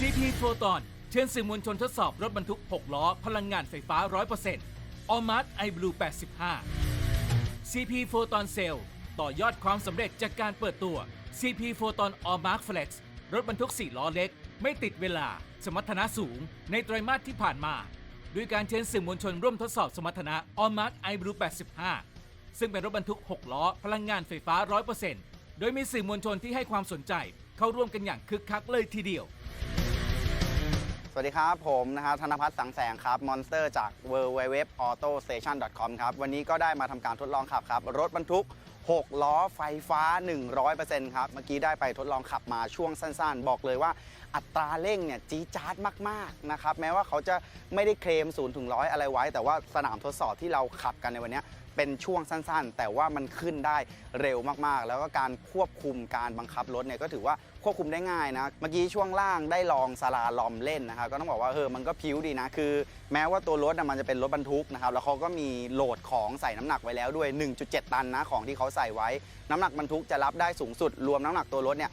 CP โฟตอนเชิญสื่อมวลชนทดสอบรถบรรทุก 6 ล้อ พลังงานไฟฟ้า 100% a l m a r t i Blue 85 CP โฟตอนเซลต่อยอดความสำเร็จจากการเปิดตัว CP โฟตอน All Mark Flex รถบรรทุก 4 ล้อเล็ก ไม่ติดเวลา สมรรถนะสูง ในไตรมาสที่ผ่านมา ด้วยการเชิญสื่อมวลชนร่วมทดสอบสมรรถนะ All Mark i Blue 85 ซึ่งเป็นรถบรรทุก 6 ล้อ พลังงานไฟฟ้า 100%โดยมีสื่อมวลชนที่ให้ความสนใจ เข้าร่วมกันอย่างคึกคักเลยทีเดียว สวัสดีครับ ผมนะครับธนพัฒน์สังแสงครับมอนสเตอร์จาก w w w a u t o s t a t i o n c o m ครับ วันนี้ก็ได้มาทำการทดลองขับครับ รถบรรทุก 6 ล้อไฟฟ้า 100%ครับ เมื่อกี้ได้ไปทดลองขับมาช่วงสั้นๆ บอกเลยว่าอัตราเร่งเนี่ยจี๊ดจ๊าดมากๆนะครับแม้ว่าเขาจะไม่ได้เคลม0ถึง100อะไรไว้ แต่ว่าสนามทดสอบที่เราขับกันในวันนี้เป็นช่วงสั้นๆ แต่ว่ามันขึ้นได้เร็วมากๆ แล้วก็การควบคุมการบังคับรถเนี่ยก็ถือว่า ควบคุมได้ง่ายนะ เมื่อกี้ช่วงล่างได้ลองสลาลอมเล่นนะครับ ก็ต้องบอกว่าเออมันก็พิ้วดีนะ คือ แม้ว่าตัวรถนะมันจะเป็นรถบรรทุกนะครับ แล้วเขาก็มีโหลดของใส่น้ำหนักไว้แล้วด้วย 1.7 ตันนะของที่เขาใส่ไว้ น้ำหนักบรรทุกจะรับได้สูงสุด รวมน้ำหนักตัวรถเนี่ย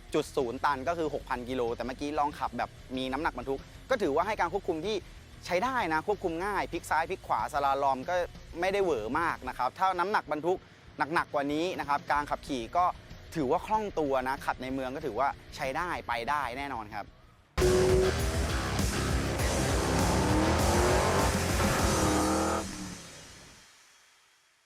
6.0 ตันก็คือ 6,000 กิโล แต่เมื่อกี้ลองขับแบบมีน้ำหนักบรรทุก ก็ถือว่าให้การควบคุมที่ใช้ได้นะ ควบคุมง่าย พลิกซ้ายพลิกขวาสลาลอมก็ไม่ได้เหวอมากนะครับ ถ้าน้ำหนักบรรทุกหนักๆกว่านี้นะครับ การขับขี่ก็ ถือว่าคล่องตัวนะขับในเมืองก็ถือว่าใช้ได้ไปได้แน่นอนครับ